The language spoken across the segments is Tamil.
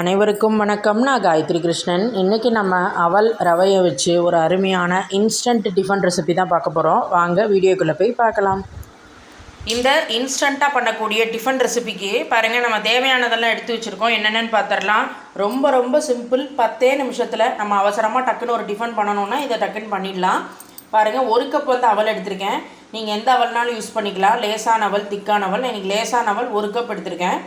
அனைவருக்கும் வணக்கம். நான் காயத்ரி கிருஷ்ணன். இன்றைக்கி நம்ம அவல் ரவையை வச்சு ஒரு அருமையான இன்ஸ்டன்ட் டிஃபன் ரெசிபி தான் பார்க்க போகிறோம் வாங்க வீடியோக்குள்ளே போய் பார்க்கலாம். இந்த இன்ஸ்டண்ட்டாக பண்ணக்கூடிய டிஃபன் ரெசிபிக்கு பாருங்கள் நம்ம தேவையானதெல்லாம் எடுத்து வச்சுருக்கோம். என்னென்னு பார்த்துடலாம் ரொம்ப ரொம்ப சிம்பிள் பத்தே நிமிஷத்தில் நம்ம அவசரமாக டக்குன்னு ஒரு டிஃபன் பண்ணணுன்னா இதை டக்குன்னு பண்ணிடலாம். பாருங்கள் ஒரு கப் வந்து அவல் எடுத்திருக்கேன். நீங்கள் எந்த அவல்னாலும் யூஸ் பண்ணிக்கலாம். லேசான அவல் திக்கான அவல். எனக்கு லேசான அவல் ஒரு கப் எடுத்திருக்கேன்.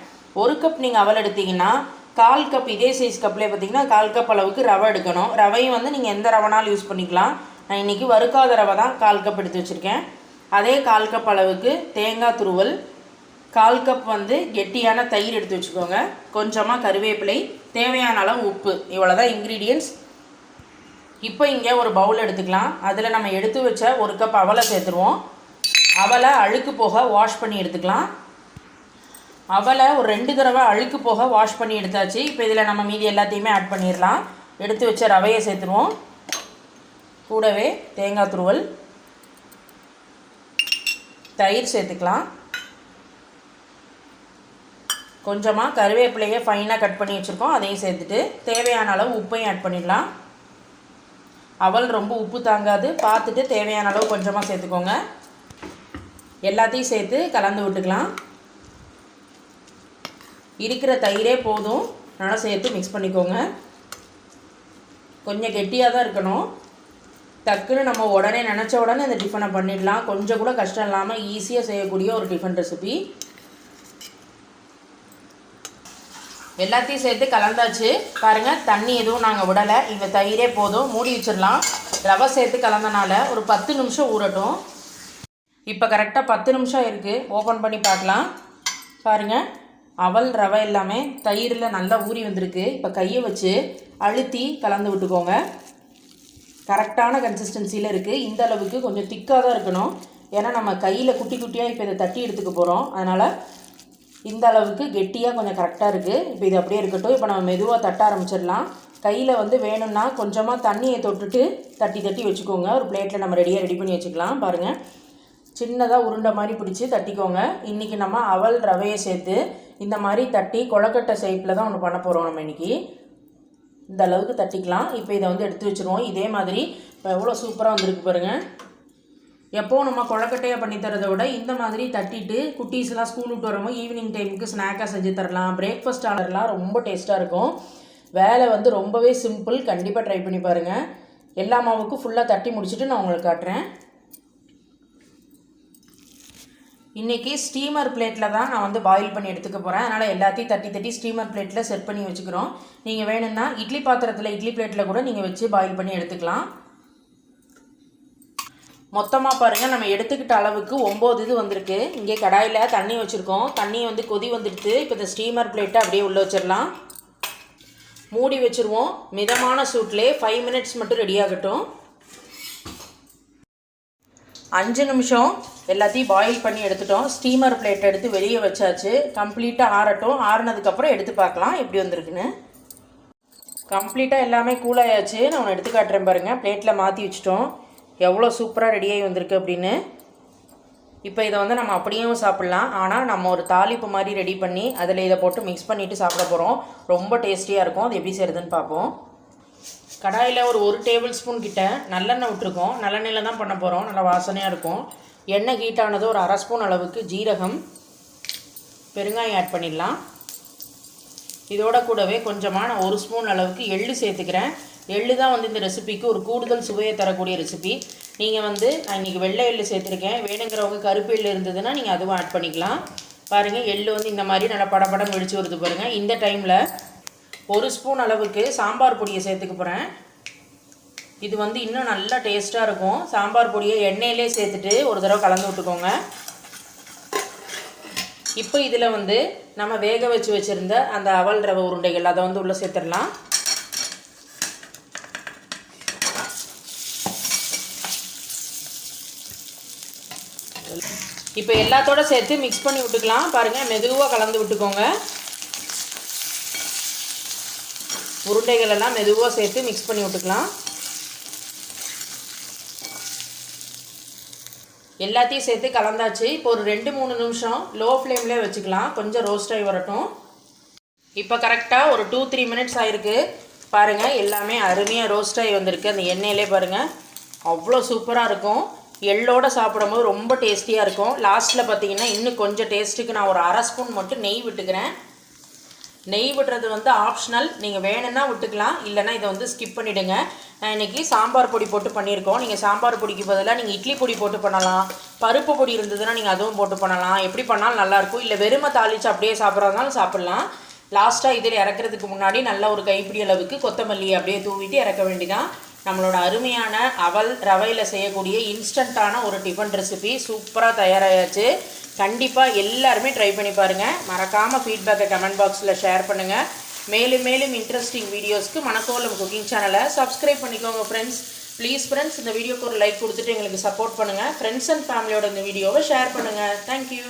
ஒரு கப் நீங்கள் அவல் எடுத்திங்கன்னா கால் கப் இதே சைஸ் கப்லேயே பார்த்தீங்கன்னா கால் கப் அளவுக்கு ரவை எடுக்கணும். ரவையும் வந்து நீங்கள் எந்த ரவைனாலும் யூஸ் பண்ணிக்கலாம். நான் இன்றைக்கி வறுக்காத ரவை தான் கால் கப் எடுத்து வச்சுருக்கேன். அதே கால் கப் அளவுக்கு தேங்காய் துருவல் கால் கப் வந்து கெட்டியான தயிர் எடுத்து வச்சுக்கோங்க. கொஞ்சமாக கருவேப்பிலை தேவையான அளவு உப்பு இவ்வளோ தான் இன்க்ரீடியன்ட்ஸ் இப்போ இங்கே ஒரு பவுல் எடுத்துக்கலாம். அதில் நம்ம எடுத்து வச்ச ஒரு கப் அவலை சேர்த்துருவோம். அவலை அழுக்கு போக வாஷ் பண்ணி எடுத்துக்கலாம். அவலை ஒரு ரெண்டு தடவை அழுக்கு போக வாஷ் பண்ணி எடுத்தாச்சு. இப்போ இதில் நம்ம மீதி எல்லாத்தையுமே ஆட் பண்ணிடலாம். எடுத்து வச்ச ரவையை சேர்த்துருவோம். கூடவே தேங்காய் துருவல். தயிர் சேர்த்துக்கலாம். கொஞ்சமாக கருவேப்பிலையை ஃபைனாக கட் பண்ணி வச்சுருக்கோம். அதையும் சேர்த்துட்டு தேவையான அளவு உப்பையும் ஆட் பண்ணிடலாம். அவல் ரொம்ப உப்பு தாங்காது. பார்த்துட்டு தேவையான அளவு கொஞ்சமாக சேர்த்துக்கோங்க. எல்லாத்தையும் சேர்த்து கலந்து விட்டுக்கலாம். இருக்கிற தயிரே போதும். நல்லா சேர்த்து மிக்ஸ் பண்ணிக்கோங்க. கொஞ்சம் கெட்டியாக தான் இருக்கணும். டக்குன்னு நம்ம உடனே நினச்ச உடனே இந்த டிஃபனை பண்ணிடலாம். கொஞ்சம் கூட கஷ்டம் இல்லாமல் ஈஸியாக செய்யக்கூடிய ஒரு டிஃபன் ரெசிபி எல்லாத்தையும் சேர்த்து கலந்தாச்சு. பாருங்கள் தண்ணி எதுவும் நாங்கள் விடலை. இந்த தயிரே போதும். மூடி வச்சிடலாம். ரவை சேர்த்து கலந்தனால ஒரு பத்து நிமிஷம் ஊறட்டும். இப்போ கரெக்டாக பத்து நிமிஷம் இருக்குது ஓப்பன் பண்ணி பார்க்கலாம். பாருங்கள் அவல் ரவை எல்லாமே தயிரில் நல்லா ஊறி வந்திருக்கு. இப்போ கையை வச்சு அழுத்தி கலந்து விட்டுக்கோங்க. கரெக்டான கன்சிஸ்டன்சியில் இருக்குது இந்த அளவுக்கு கொஞ்சம் திக்காக தான் இருக்கணும். ஏன்னா நம்ம கையில் குட்டி குட்டியாக இப்போ இதை தட்டி எடுத்துக்க போகிறோம் அதனால் இந்த அளவுக்கு கெட்டியாக கொஞ்சம் கரெக்டாக இருக்குது இப்போ இது அப்படியே இருக்கட்டும். இப்போ நம்ம மெதுவாக தட்ட ஆரம்பிச்சிடலாம். கையில் வந்து வேணும்னா கொஞ்சமாக தண்ணியை தொட்டுட்டு தட்டி தட்டி வச்சுக்கோங்க. ஒரு பிளேட்டில் நம்ம ரெடியாக ரெடி பண்ணி வச்சுக்கலாம். பாருங்கள் சின்னதாக உருண்டை மாதிரி பிடிச்சி தட்டிக்கோங்க. இன்றைக்கி நம்ம அவல் ரவையை சேர்த்து இந்த மாதிரி தட்டி கொழக்கட்டை ஷேப்பில் தான் ஒன்று பண்ண போகிறோம் நம்ம இன்றைக்கி இந்த அளவுக்கு தட்டிக்கலாம். இப்போ இதை வந்து எடுத்து வச்சுருவோம். இதே மாதிரி இப்போ எவ்வளோ சூப்பராக வந்திருக்கு பாருங்கள் எப்போவும் நம்ம கொழக்கட்டையாக பண்ணி தரதை விட இந்த மாதிரி தட்டிட்டு குட்டீஸ்லாம் ஸ்கூல் விட்டு வரும்போது ஈவினிங் டைமுக்கு ஸ்நாக்காக செஞ்சு தரலாம். பிரேக்ஃபாஸ்ட் ஆர்டர்லாம் ரொம்ப டேஸ்ட்டாக இருக்கும். வேலை வந்து ரொம்பவே சிம்பிள் கண்டிப்பாக ட்ரை பண்ணி பாருங்கள் எல்லா மாவுக்கும் ஃபுல்லாக தட்டி முடிச்சுட்டு நான் உங்களுக்கு காட்டுறேன். இன்றைக்கி ஸ்டீமர் பிளேட்டில் தான் நான் வந்து பாயில் பண்ணி எடுத்துக்க போகிறேன் அதனால் எல்லாத்தையும் தட்டி தட்டி ஸ்டீமர் பிளேட்டில் செட் பண்ணி வச்சுக்கிறோம். நீங்கள் வேணும்னா இட்லி பாத்திரத்தில் இட்லி பிளேட்டில் கூட நீங்கள் வச்சு பாயில் பண்ணி எடுத்துக்கலாம். மொத்தமாக பாருங்கள் நம்ம எடுத்துக்கிட்ட அளவுக்கு ஒம்பது இது வந்திருக்கு. இங்கே கடாயில் தண்ணி வச்சுருக்கோம். தண்ணி வந்து கொதி வந்துடுது இப்போ இந்த ஸ்டீமர் பிளேட்டை அப்படியே உள்ளே வச்சிடலாம். மூடி வச்சுருவோம். மிதமான சூட்லேயே ஃபைவ் மினிட்ஸ் மட்டும் ரெடி ஆகட்டும். அஞ்சு நிமிஷம். எல்லாத்தையும் பாயில் பண்ணி எடுத்துட்டோம். ஸ்டீமர் பிளேட் எடுத்து வெளியே வச்சாச்சு. கம்ப்ளீட்டாக ஆறட்டும். ஆறுனதுக்கப்புறம் எடுத்து பார்க்கலாம். எப்படி வந்திருக்குன்னு. கம்ப்ளீட்டாக எல்லாமே கூலாயாச்சு நான் ஒன்று எடுத்து காட்டுறேன் பாருங்கள் பிளேட்டில் மாற்றி வச்சிட்டோம். எவ்வளோ சூப்பராக ரெடியாகி வந்திருக்கு அப்படின்னு. இப்போ இதை வந்து நம்ம அப்படியும் சாப்பிட்லாம். ஆனால் நம்ம ஒரு தாளிப்பு மாதிரி ரெடி பண்ணி அதில் இதை போட்டு மிக்ஸ் பண்ணிவிட்டு சாப்பிட போகிறோம் ரொம்ப டேஸ்டியாக இருக்கும். அது எப்படி செய்யுதுன்னு பார்ப்போம். கடாயில் ஒரு ஒரு டேபிள் ஸ்பூன் கிட்ட நல்லெண்ணெய் விட்டுருக்கோம். நல்லெண்ணெயில் தான் பண்ண போகிறோம் நல்லா வாசனையாக இருக்கும். எண்ணெய் ஹீட் ஒரு அரை ஸ்பூன் அளவுக்கு ஜீரகம். பெருங்காயம் ஆட் பண்ணிடலாம். இதோட கூடவே கொஞ்சமாக நான் ஒரு ஸ்பூன் அளவுக்கு எள்ளு சேர்த்துக்கிறேன். எள்ளு தான் வந்து இந்த ரெசிபிக்கு ஒரு கூடுதல் சுவையை தரக்கூடிய ரெசிபி நீங்கள் வந்து நான் இன்றைக்கி வெள்ளை எள்ளு சேர்த்துருக்கேன். வேணுங்கிறவங்க கருப்பு எள்ளு இருந்ததுன்னா நீங்கள் அதுவும் ஆட் பண்ணிக்கலாம். பாருங்கள் எள்ளு வந்து இந்த மாதிரி நல்லா படப்படம் வெடிச்சு வருது பாருங்கள் இந்த டைமில் ஒரு ஸ்பூன் அளவுக்கு சாம்பார் பொடியை சேர்த்துக்க போகிறேன் இது வந்து இன்னும் நல்லா டேஸ்ட்டாக இருக்கும். சாம்பார் பொடியை எண்ணெயிலே சேர்த்துட்டு ஒரு தடவை கலந்து விட்டுக்கோங்க. இப்போ இதில் வந்து நம்ம வேக வச்சு வச்சுருந்த அந்த அவல் ரவை உருண்டைகள் அதை வந்து உள்ளே சேர்த்துடலாம். இப்போ எல்லாத்தோட சேர்த்து மிக்ஸ் பண்ணி விட்டுக்கலாம். பாருங்கள் மெதுவாக கலந்து விட்டுக்கோங்க. உருண்டைகள் எல்லாம் மெதுவாக சேர்த்து மிக்ஸ் பண்ணி விட்டுக்கலாம். எல்லாத்தையும் சேர்த்து கலந்தாச்சு. இப்போ ஒரு ரெண்டு மூணு நிமிஷம் லோ ஃப்ளேம்லேயே வச்சுக்கலாம். கொஞ்சம் ரோஸ்ட் ஆகி வரட்டும். இப்போ கரெக்டாக ஒரு டூ த்ரீ மினிட்ஸ் ஆகிருக்கு பாருங்கள் எல்லாமே அருமையாக ரோஸ்ட் ஆகி வந்திருக்கு. அந்த எண்ணெயிலே பாருங்கள் அவ்வளோ சூப்பராக இருக்கும். எள்ளோட சாப்பிடும்போது ரொம்ப டேஸ்டியாக இருக்கும். லாஸ்ட்டில் பார்த்தீங்கன்னா இன்னும் கொஞ்சம் டேஸ்ட்டுக்கு நான் ஒரு அரை ஸ்பூன் மட்டும் நெய் விட்டுக்கிறேன். நெய் விடுறது வந்து ஆப்ஷனல் நீங்கள் வேணும்னா விட்டுக்கலாம் இல்லைன்னா இதை வந்து ஸ்கிப் பண்ணிவிடுங்க இன்றைக்கி சாம்பார் பொடி போட்டு பண்ணியிருக்கோம். நீங்கள் சாம்பார் பொடிக்கு பதிலாக நீங்கள் இட்லி பொடி போட்டு பண்ணலாம். பருப்பு பொடி இருந்ததுன்னா நீங்கள் அதுவும் போட்டு பண்ணலாம். எப்படி பண்ணாலும் நல்லாயிருக்கும் இல்லை வெறுமை தாளித்து அப்படியே சாப்பிட்றதுனாலும் சாப்பிட்லாம். லாஸ்ட்டாக இதில் இறக்குறதுக்கு முன்னாடி நல்ல ஒரு கைப்பிடி அளவுக்கு கொத்தமல்லி அப்படியே தூவிட்டு இறக்க வேண்டிதான். நம்மளோட அருமையான அவல் ரவையில் செய்யக்கூடிய இன்ஸ்டண்ட்டான ஒரு டிஃபன் ரெசிபி சூப்பராக தயாராகியாச்சு கண்டிப்பாக எல்லாருமே ட்ரை பண்ணி பாருங்கள் மறக்காமல் ஃபீட்பேக்கை கமெண்ட் பாக்ஸில் ஷேர் பண்ணுங்கள் மேலும் மேலும் இன்ட்ரெஸ்டிங் வீடியோஸ்க்கு மணக்கோலம் குக்கிங் சேனலை சப்ஸ்கிரைப் பண்ணிக்கோங்க ஃப்ரெண்ட்ஸ் ப்ளீஸ் ஃப்ரெண்ட்ஸ் இந்த வீடியோக்கு ஒரு லைக் கொடுத்துட்டு எங்களுக்கு சப்போர்ட் பண்ணுங்கள் ஃப்ரெண்ட்ஸ் அண்ட் ஃபேமிலியோட இந்த வீடியோவை ஷேர் பண்ணுங்கள் தேங்க்யூ